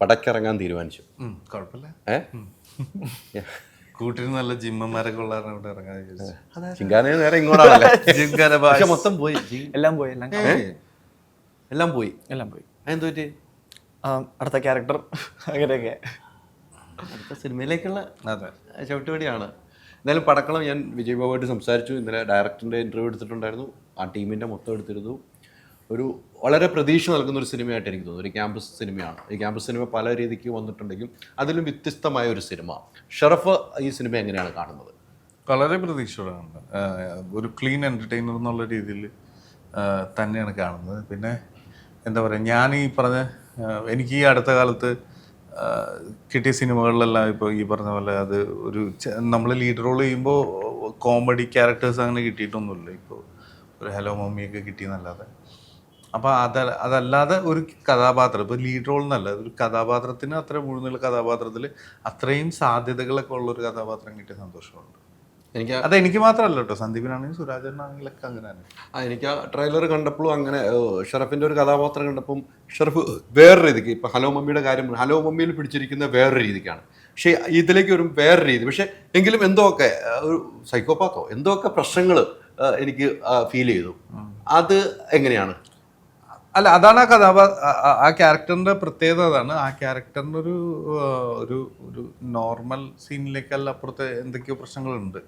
പടക്കിറങ്ങാൻ തീരുമാനിച്ചു. കുഴപ്പമില്ല കൂട്ടിന് നല്ല ജിമ്മന്മാരെ ഇവിടെ ഇറങ്ങാൻ ചിങ്കാനെ നേരെ ഇങ്ങോട്ടാണല്ലേ? പക്ഷെ. മൊത്തം പോയി. എല്ലാം പോയി എല്ലാം. എല്ലാം പോയി. എല്ലാം പോയി. എന്ത് അടുത്ത ക്യാരക്ടർ അങ്ങനെയൊക്കെ. അടുത്ത സിനിമയിലേക്കുള്ള അതെ. ചവിട്ടുപടിയാണ്. എന്തായാലും പടക്കളം ഞാൻ വിജയ് ബാബുമായിട്ട് സംസാരിച്ചു. ഇന്നലെ ഡയറക്ടറിന്റെ ഇന്റർവ്യൂ എടുത്തിട്ടുണ്ടായിരുന്നു. ആ ടീമിന്റെ മൊത്തം എടുത്തിരുന്നു. ഒരു വളരെ പ്രതീക്ഷ നൽകുന്ന ഒരു സിനിമയായിട്ട് എനിക്ക് തോന്നുന്നു. ഒരു ക്യാമ്പസ് സിനിമയാണ്. ഈ ക്യാമ്പസ് സിനിമ പല രീതിക്ക് വന്നിട്ടുണ്ടെങ്കിൽ അതിലും വ്യത്യസ്തമായ ഒരു സിനിമ. ഷറഫ് ഈ സിനിമ എങ്ങനെയാണ് കാണുന്നത്? വളരെ പ്രതീക്ഷയോടാണ് ഒരു ക്ലീൻ എന്റർടൈനർ എന്നുള്ള രീതിയിൽ തന്നെയാണ് കാണുന്നത്. പിന്നെ എന്താ പറയുക ഞാൻ ഈ പറഞ്ഞ എനിക്ക് ഈ അടുത്ത കാലത്ത് കിട്ടിയ സിനിമകളിലെല്ലാം ഇപ്പോൾ ഈ പറഞ്ഞ പോലെ അത് ഒരു നമ്മൾ ലീഡ് റോൾ ചെയ്യുമ്പോൾ കോമഡി ക്യാരക്ടേഴ്സ് അങ്ങനെ കിട്ടിയിട്ടൊന്നുമില്ല. ഇപ്പോൾ ഒരു ഹലോ മമ്മിയൊക്കെ കിട്ടിയെന്നല്ലാതെ. അപ്പോൾ അത അതല്ലാതെ ഒരു കഥാപാത്രം ഇപ്പോൾ ലീഡ് റോൾ എന്നല്ല ഒരു കഥാപാത്രത്തിന് അത്ര മുഴുന്നുള്ള കഥാപാത്രത്തിൽ അത്രയും സാധ്യതകളൊക്കെ ഉള്ള ഒരു കഥാപാത്രം കിട്ടിയ സന്തോഷമുണ്ട്. എനിക്ക് അത് എനിക്ക് മാത്രമല്ല കേട്ടോ സന്ദീപിനാണെങ്കിലും സുരാജനാണെങ്കിലും ഒക്കെ അങ്ങനെയാണ്. ആ എനിക്ക് ആ ട്രെയിലർ കണ്ടപ്പോഴും അങ്ങനെ ഷറഫിന്റെ ഒരു കഥാപാത്രം കണ്ടപ്പം ഷറഫ് വേറെ രീതിക്ക് ഇപ്പൊ ഹലോ മമ്മിയുടെ കാര്യം ഹലോ മമ്മിയിൽ പിടിച്ചിരിക്കുന്ന വേറെ രീതിക്കാണ്. പക്ഷേ ഇതിലേക്ക് ഒരു വേറെ രീതി പക്ഷെ എങ്കിലും എന്തോ ഒക്കെ ഒരു സൈക്കോപാത്തോ എന്തോ ഒക്കെ പ്രശ്നങ്ങൾ എനിക്ക് ഫീൽ ചെയ്തു. അത് എങ്ങനെയാണ്? അല്ല അതാണ് ആ കഥാപാ ആ- ക്യാരക്ടറിന്റെ പ്രത്യേകത അതാണ്. ആ ക്യാരക്ടറിന്റെ ഒരു ഒരു ഒരു നോർമൽ സീനിലേക്കല്ല അപ്പുറത്തെ എന്തൊക്കെയോ പ്രശ്നങ്ങളുണ്ട്.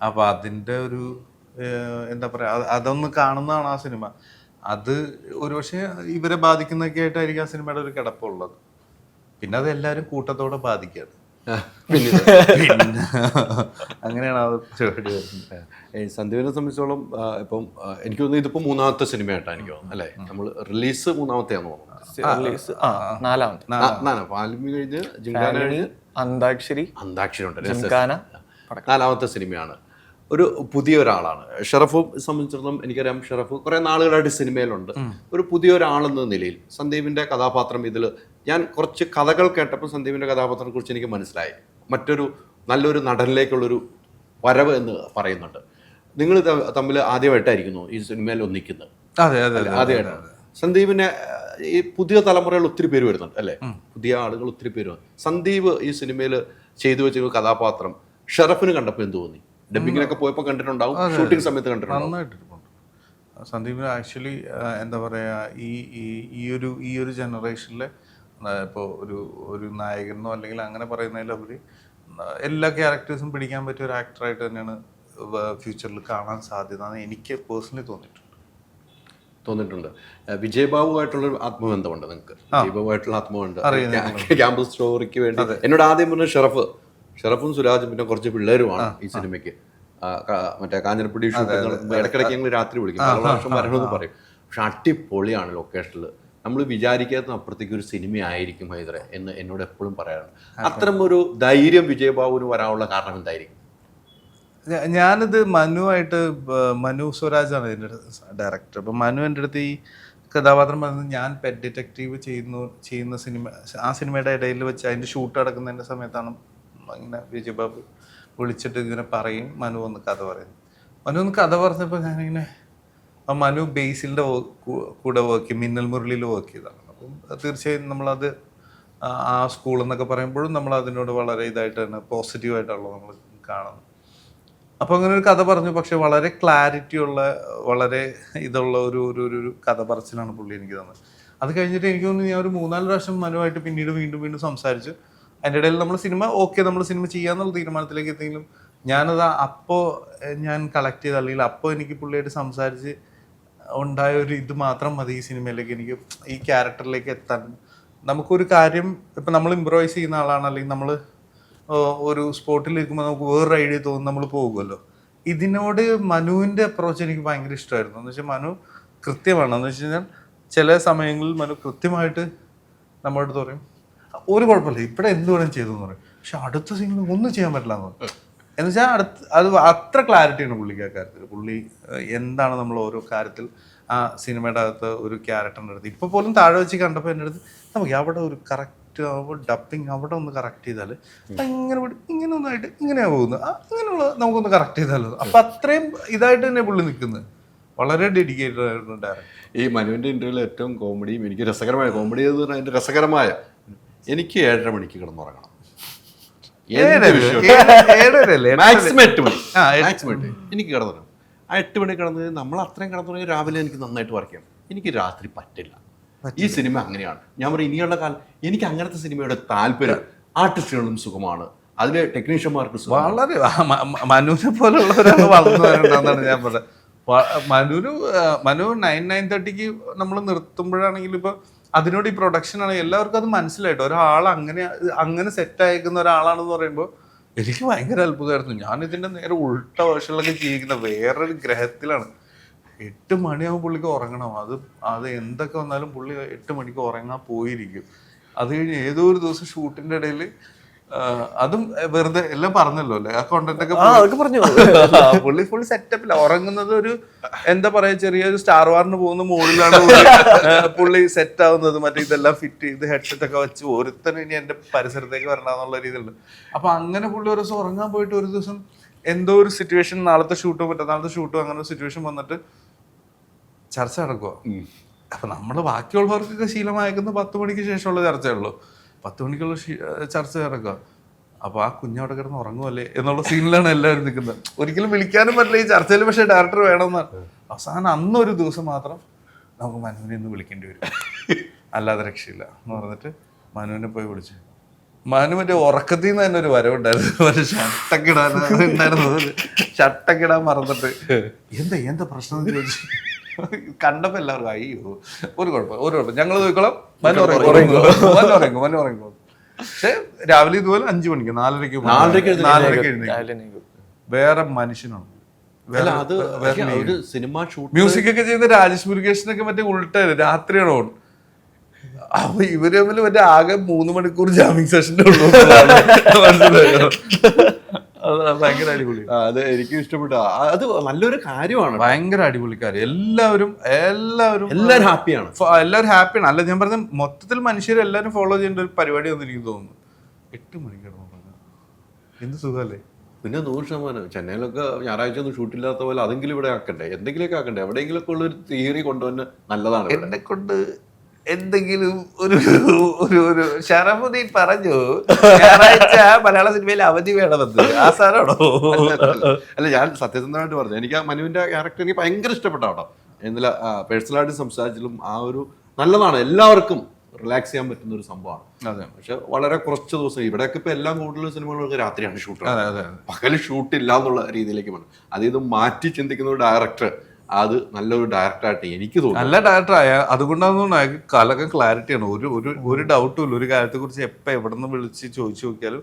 അപ്പോൾ അതിന്റെ ഒരു എന്താ പറയാ അതൊന്ന് കാണുന്നതാണ് ആ സിനിമ. അത് ഒരുപക്ഷെ ഇവരെ ബാധിക്കുന്നൊക്കെ ആയിട്ടായിരിക്കും ആ സിനിമയുടെ ഒരു കിടപ്പുള്ളത്. പിന്നെ അത് എല്ലാവരും കൂട്ടത്തോടെ ബാധിക്കുകയാണ് പിന്നെ. പിന്നെ. അങ്ങനെയാണ് ആ വരുന്നത്. സന്ദീപിനെ സംബന്ധിച്ചോളം ഇപ്പം എനിക്ക് തോന്നുന്നു ഇതിപ്പോ മൂന്നാമത്തെ സിനിമയായിട്ടാണ് എനിക്ക് തോന്നുന്നത് അല്ലേ? നമ്മൾ റിലീസ് മൂന്നാമത്തെയാന്ന് തോന്നുന്നു. റിലീസ് ആ നാലാമത്തെ. നാലാ പാൽമി കഴിഞ്ഞ് ജിങ്കാന കഴിഞ്ഞ് അന്താക്ഷരി അന്താക്ഷരി ഉണ്ട് ജിംഖാന നാലാമത്തെ സിനിമയാണ്. ഒരു പുതിയ ഒരാളാണ് ഷറഫും സംബന്ധിച്ചിടത്തോളം എനിക്കറിയാം ഷറഫ് കുറെ നാളുകളായിട്ട് സിനിമയിലുണ്ട്. ഒരു പുതിയ ഒരാളെന്ന നിലയിൽ സന്ദീപിന്റെ കഥാപാത്രം ഇതിൽ ഞാൻ കുറച്ച് കഥകൾ കേട്ടപ്പോൾ സന്ദീപിന്റെ കഥാപാത്രത്തെ കുറിച്ച് എനിക്ക് മനസ്സിലായി. മറ്റൊരു നല്ലൊരു നടനിലേക്കുള്ളൊരു വരവ് എന്ന് പറയുന്നുണ്ട്. നിങ്ങൾ തമ്മിൽ ആദ്യമായിട്ടായിരിക്കുന്നു ഈ സിനിമയിൽ ഒന്നിക്കുന്നത്. അതെ അതെ ആദ്യമായിട്ടാണ്. സന്ദീപിനെ ഈ പുതിയ തലമുറയിൽ ഒത്തിരി പേര് വരുന്നുണ്ട് അല്ലേ? പുതിയ ആളുകൾ ഒത്തിരി പേര് സന്ദീപ് ഈ സിനിമയിൽ ചെയ്തു വെച്ച കഥാപാത്രം ഷറഫിന് കണ്ടപ്പോൾ എന്ത് തോന്നി? ഡബിങ്ങിനൊക്കെ പോയപ്പോൾ കണ്ടിട്ടുണ്ടാവും ഷൂട്ടിംഗ് സമയത്ത് കണ്ടിട്ടുണ്ടാവും. സന്ദീപിന് ആക്ച്വലി എന്താ പറയുക ഈ ഈ ഒരു ഈ ഒരു ജനറേഷനിലെ ഇപ്പോൾ ഒരു ഒരു നായകനോ അല്ലെങ്കിൽ അങ്ങനെ പറയുന്നതിലുപരി എല്ലാ ക്യാരക്ടേഴ്സും പിടിക്കാൻ പറ്റിയ ഒരു ആക്ടറായിട്ട് തന്നെയാണ് ഫ്യൂച്ചറിൽ കാണാൻ സാധ്യത എന്ന് എനിക്ക് പേഴ്സണലി തോന്നിയിട്ടുണ്ട്. തോന്നിയിട്ടുണ്ട്. വിജയബാബുമായിട്ടുള്ള ആത്മബന്ധമുണ്ട് നിങ്ങൾക്ക് വിജയ് ബാബുവായിട്ടുള്ള ആത്മബന്ധമുണ്ട്. ക്യാമ്പസ് സ്റ്റോറിക്ക് വേണ്ടി. എന്നോട് ആദ്യം പറഞ്ഞ ഷറഫ്. ഷറഫും സുരാജും പിന്നെ കുറച്ച് പിള്ളേരുമാണ് ഈ സിനിമയ്ക്ക്. മറ്റേ കാഞ്ഞിരപ്പള്ളി ഇടയ്ക്കിടയ്ക്ക് ഞങ്ങൾ രാത്രി വിളിക്കും. പ്രാവശ്യം വരണമെന്ന് പറയും. പക്ഷെ അടിപൊളിയാണ് ലൊക്കേഷനിൽ നമ്മൾ വിചാരിക്കാത്ത അപ്പുറത്തേക്ക് ഒരു സിനിമ ആയിരിക്കും ഹൈദറെ എന്ന് എന്നോട് എപ്പോഴും പറയാറുണ്ട്. അത്തരം ഒരു ധൈര്യം വിജയബാബുവിന് വരാനുള്ള കാരണം എന്തായിരിക്കും? ഞാനിത് മനുവായിട്ട് ആയിട്ട് മനു സ്വരാജാണ് ഇതിന്റെ ഡയറക്ടർ അപ്പം മനു എന്റെ അടുത്ത് ഈ കഥാപാത്രം പറഞ്ഞത് ഞാൻ പെറ്റ് ഡിറ്റക്റ്റീവ് ചെയ്യുന്നു ചെയ്യുന്ന സിനിമ ആ സിനിമയുടെ ഇടയിൽ വെച്ച് അതിന്റെ ഷൂട്ട് നടക്കുന്നതിന്റെ സമയത്താണ് ഇങ്ങനെ വിജയ് ബാബു വിളിച്ചിട്ട് ഇങ്ങനെ പറയും മനു ഒന്ന് കഥ പറയുന്നു. മനു ഒന്ന് കഥ പറഞ്ഞപ്പോൾ ഞാനിങ്ങനെ ആ മനു ബേസിലിന്റെ കൂടെ വർക്ക് ചെയ്യും മിന്നൽ മുരളിയിൽ വർക്ക് ചെയ്തതാണ് അപ്പം തീർച്ചയായും നമ്മളത് ആ- സ്കൂൾ എന്നൊക്കെ പറയുമ്പോഴും നമ്മൾ അതിനോട് വളരെ ഇതായിട്ട് തന്നെ പോസിറ്റീവായിട്ടാണല്ലോ നമ്മൾ കാണുന്നു അപ്പോൾ അങ്ങനെ ഒരു കഥ പറഞ്ഞു പക്ഷെ വളരെ ക്ലാരിറ്റി ഉള്ള വളരെ ഇതുള്ള ഒരു ഒരു- ഒരു കഥ പറച്ചിലാണ് പുള്ളി എനിക്ക് തന്നത്. അത് കഴിഞ്ഞിട്ട് എനിക്ക് തോന്നുന്നു ഞാൻ ഒരു മൂന്നാൽ പ്രാവശ്യം മനുവായിട്ട് പിന്നീട് വീണ്ടും വീണ്ടും സംസാരിച്ചു അതിന്റെ ഇടയിൽ നമ്മൾ സിനിമ ഓക്കെ നമ്മൾ സിനിമ ചെയ്യാന്നുള്ള തീരുമാനത്തിലേക്ക് എത്തിയെങ്കിലും ഞാനത് അപ്പോൾ ഞാൻ കളക്ട് ചെയ്ത അല്ലെങ്കിൽ അപ്പോൾ എനിക്ക് പുള്ളിയായിട്ട് സംസാരിച്ച് ഉണ്ടായ ഒരു ഇത് മാത്രം മതി ഈ സിനിമയിലേക്ക് എനിക്ക് ഈ ക്യാരക്ടറിലേക്ക് എത്താൻ. നമുക്കൊരു കാര്യം ഇപ്പം നമ്മൾ ഇമ്പ്രവൈസ് ചെയ്യുന്ന ആളാണ് അല്ലെങ്കിൽ നമ്മൾ ഒരു സ്പോട്ടിൽ ഇരിക്കുമ്പോൾ നമുക്ക് വേറൊരു ഐഡിയ തോന്നുന്നു നമ്മൾ പോകുമല്ലോ. ഇതിനോട് മനുവിന്റെ അപ്രോച്ച് എനിക്ക് ഭയങ്കര ഇഷ്ടമായിരുന്നു. എന്ന് വെച്ചാൽ മനു കൃത്യമാണ്. എന്ന് വെച്ച് കഴിഞ്ഞാൽ ചില സമയങ്ങളിൽ മനു കൃത്യമായിട്ട് നമ്മുടെ പറയും ഒരു കുഴപ്പമില്ല. ഇവിടെ എന്ത് വേണം ചെയ്തു എന്ന് പറയും. പക്ഷെ അടുത്ത സീനിൽ ഒന്നും ചെയ്യാൻ പറ്റില്ല എന്ന് എന്ന് വെച്ചാൽ അടുത്ത് അത് അത്ര ക്ലാരിറ്റിയാണ് പുള്ളിക്ക് ആ കാര്യത്തിൽ. പുള്ളി എന്താണ് നമ്മൾ ഓരോ കാര്യത്തിൽ ആ സിനിമയുടെ അകത്ത് ഒരു ക്യാരക്ടറിന്റെ അടുത്ത്. ഇപ്പോൾ പോലും താഴെ വെച്ച് കണ്ടപ്പോൾ എന്റെ അടുത്ത് നമുക്ക് അവിടെ ഒരു കറക്റ്റ് ഡപ്പിങ് അവിടെ ഒന്ന് കറക്റ്റ് ചെയ്താൽ ഇങ്ങനെ ഇങ്ങനെ ഒന്നായിട്ട് ഇങ്ങനെയാണ് പോകുന്നത്. അങ്ങനെയുള്ള നമുക്കൊന്ന് കറക്റ്റ് ചെയ്താലോ? അപ്പം അത്രയും ഇതായിട്ട് തന്നെ പുള്ളി നിൽക്കുന്നത്. വളരെ ഡെഡിക്കേറ്റഡ് ആയിരുന്നു ഡയറക്ടർ ഈ മനുവിന്റെ ഇന്റർവ്യൂവിൽ ഏറ്റവും കോമഡിയും എനിക്ക് രസകരമായ കോമഡി എന്ന് പറഞ്ഞാൽ അതിന്റെ രസകരമായ എനിക്ക് ഏഴര മണിക്ക് കിടന്നുറങ്ങണം. എനിക്ക് കിടന്നു ആ എട്ട് മണി കിടന്ന് നമ്മൾ അത്രയും കിടന്നുറങ്ങി രാവിലെ എനിക്ക് നന്നായിട്ട് വർക്ക് ചെയ്യണം എനിക്ക് രാത്രി പറ്റില്ല. ഈ സിനിമ അങ്ങനെയാണ്. ഞാൻ പറയും ഇനിയുള്ള കാലം എനിക്ക് അങ്ങനത്തെ സിനിമയുടെ താല്പര്യം ആർട്ടിസ്റ്റുകളും സുഖമാണ്. അതിലെ ടെക്നീഷ്യന്മാർക്ക് വളരെ മനുവിനെ പോലുള്ള ഒരാൾ വളർന്നു വരണ്ടെന്നാണ് ഞാൻ പറഞ്ഞത്. മനുവിന് മനു നയൻ നയൻ തേർട്ടിക്ക് നമ്മൾ നിർത്തുമ്പോഴാണെങ്കിലും ഇപ്പൊ അതിനോട് ഈ പ്രൊഡക്ഷൻ ആണ് എല്ലാവർക്കും അത് മനസ്സിലായിട്ട് ഒരാൾ അങ്ങനെ അങ്ങനെ സെറ്റ് അയക്കുന്ന ഒരാളാണെന്ന് പറയുമ്പോൾ എനിക്ക് ഭയങ്കര അത്ഭുതമായിരുന്നു. ഞാൻ ഇതിന്റെ നേരെ ഉൾട്ട വേർഷനിലൊക്കെ ജീവിക്കുന്ന വേറൊരു ഗ്രഹത്തിലാണ്. എട്ട് മണിയാകുമ്പോൾ പുള്ളിക്ക് ഉറങ്ങണം. അത് അത് എന്തൊക്കെ വന്നാലും പുള്ളി എട്ട് മണിക്ക് ഉറങ്ങാൻ പോയിരിക്കും. അത് കഴിഞ്ഞ് ഏതോ ഒരു ദിവസം ഷൂട്ടിന്റെ ഇടയിൽ അതും വെറുതെ എല്ലാം പറഞ്ഞല്ലോ അല്ലേ? ആ കോണ്ടന്റ് ഒക്കെ പറഞ്ഞു. പുള്ളി ഫുൾ സെറ്റപ്പില്ല ഉറങ്ങുന്നത് ഒരു എന്താ പറയാ ചെറിയൊരു സ്റ്റാർ വാറിന് പോകുന്ന മുകളിലാണ് പുള്ളി, സെറ്റ് ആവുന്നത് മറ്റേ ഇതെല്ലാം ഫിറ്റ് ചെയ്ത് ഹെഡ്സെറ്റ് ഒക്കെ വെച്ച് ഒരുത്തൻ ഇനി എന്റെ പരിസരത്തേക്ക് വരണമെന്നുള്ള രീതിയിലുണ്ട്. അപ്പൊ അങ്ങനെ പുള്ളി ഒരു ദിവസം ഉറങ്ങാൻ പോയിട്ട് ഒരു ദിവസം എന്തോ ഒരു സിറ്റുവേഷൻ നാളത്തെ ഷൂട്ടോ മറ്റന്നാളത്തെ ഷൂട്ടോ അങ്ങനെ ഒരു സിറ്റുവേഷൻ വന്നിട്ട് ചർച്ച നടക്കുക അപ്പൊ നമ്മൾ ബാക്കിയുള്ളവർക്കൊക്കെ ശീലമായിരിക്കുന്നത് പത്ത് മണിക്ക് ശേഷമുള്ള ചർച്ചയുള്ളൂ പത്ത് മണിക്കുള്ള ചർച്ച നടക്കുക. അപ്പൊ ആ കുഞ്ഞവിടെ കിടന്ന് ഉറങ്ങുമല്ലേ എന്നുള്ള സീനിലാണ് എല്ലാവരും നിൽക്കുന്നത്. ഒരിക്കലും വിളിക്കാനും പറ്റില്ല ഈ ചർച്ചയിൽ പക്ഷേ ഡയറക്ടർ വേണമെന്നാണ്. അവസാനം അന്നൊരു ദിവസം മാത്രം നമുക്ക് മനുവിനെ ഒന്ന് വിളിക്കേണ്ടി വരും. അല്ലാതെ രക്ഷയില്ല എന്ന് പറഞ്ഞിട്ട് മനുവിനെ പോയി വിളിച്ചു. മനു മറ്റേ ഉറക്കത്തിൽ നിന്ന് തന്നെ ഒരു വരവുണ്ടായിരുന്നു. മറ്റേ ഷർട്ടൊക്കെ ഇടാൻ ഉണ്ടായിരുന്നത് ഷട്ടക്കിടാൻ മറന്നിട്ട്. എന്താ എന്താ പ്രശ്നം എന്ന് ചോദിച്ചു കണ്ടപ്പോ എല്ലാവർക്കും അയ്യോ ഒരു കുഴപ്പം ഒരു കുഴപ്പം. ഞങ്ങൾ നോക്കിക്കോളാം ഉറങ്ങും മനു പക്ഷെ രാവിലെ ഇതുപോലെ അഞ്ചു മണിക്ക് നാലരയ്ക്ക് നാലരയ്ക്ക് വേറെ മനുഷ്യനാണ്. സിനിമ ഷൂട്ട് മ്യൂസിക് ഒക്കെ ചെയ്യുന്ന രാജേഷ് മുരുകേഷിനൊക്കെ മറ്റേ ഉൾട്ടായിരുന്നു രാത്രിയാണ്? ഓൺ അപ്പൊ ഇവർ തമ്മിൽ മറ്റേ ആകെ മൂന്ന് മണിക്കൂർ ജാമിങ് സെഷന്റെ ഉള്ളൂ. മനസ്സിലായോ? ഭയങ്കര അടിപൊളി. അത് എനിക്കും ഇഷ്ടപ്പെട്ടു. അത് നല്ലൊരു കാര്യമാണ് ഭയങ്കര അടിപൊളിക്കാര്. എല്ലാവരും എല്ലാവരും എല്ലാവരും ഹാപ്പിയാണ്. എല്ലാവരും ഹാപ്പിയാണ്. അല്ല ഞാൻ പറഞ്ഞ മൊത്തത്തിൽ മനുഷ്യർ എല്ലാവരും ഫോളോ ചെയ്യേണ്ട ഒരു പരിപാടി ഒന്നും എനിക്ക് തോന്നുന്നു. എട്ട് മണിക്കാണ് എന്ത് സുഖമല്ലേ? പിന്നെ നൂറ് ശതമാനം. ചെന്നൈയിലൊക്കെ ഞായറാഴ്ച ഒന്നും ഷൂട്ടില്ലാത്ത പോലെ അതെങ്കിലും ഇവിടെ ആക്കണ്ടേ? എന്തെങ്കിലുമൊക്കെ ആക്കണ്ടേ? എവിടെയെങ്കിലുമൊക്കെ ഉള്ള ഒരു തിയറി കൊണ്ടുവന്ന് നല്ലതാണ്. എന്നെ കൊണ്ട് എന്തെങ്കിലും ഒരു ഒരു ഒരു ഷറഫുദ്ദീൻ പറഞ്ഞു ഞായറാഴ്ച മലയാള സിനിമയിൽ അവധി വേണമെന്ന്. ആ സാറാണോ അല്ല ഞാൻ സത്യസന്ധമായിട്ട് പറഞ്ഞു. എനിക്ക് ആ മനുവിന്റെ ക്യാരക്ടർ എനിക്ക് ഭയങ്കര ഇഷ്ടപ്പെട്ട എന്നില്ല പേഴ്സണലായിട്ട് സംസാരിച്ചാലും ആ ഒരു നല്ലതാണ്. എല്ലാവർക്കും റിലാക്സ് ചെയ്യാൻ പറ്റുന്ന ഒരു സംഭവമാണ്. അതെ. പക്ഷെ വളരെ കുറച്ച് ദിവസം ഇവിടെയൊക്കെ ഇപ്പൊ എല്ലാം കൂടുതൽ സിനിമകളൊക്കെ രാത്രിയാണ് ഷൂട്ട് പകൽ ഷൂട്ട് ഇല്ല എന്നുള്ള രീതിയിലേക്ക് വന്നു. അത് ഇത് മാറ്റി ചിന്തിക്കുന്ന ഒരു ഡയറക്ടർ അത് നല്ലൊരു ഡയറക്ടറായിട്ട് എനിക്ക് തോന്നുന്നു. നല്ല ഡയറക്ടർ ആയ അതുകൊണ്ടാണെന്ന് കലകം ക്ലാരിറ്റി ആണ്. ഒരു ഒരു ഡൗട്ടും ഇല്ല. ഒരു കാര്യത്തെ കുറിച്ച് എപ്പോ എവിടെ നിന്ന് വിളിച്ച് ചോദിച്ചു നോക്കിയാലും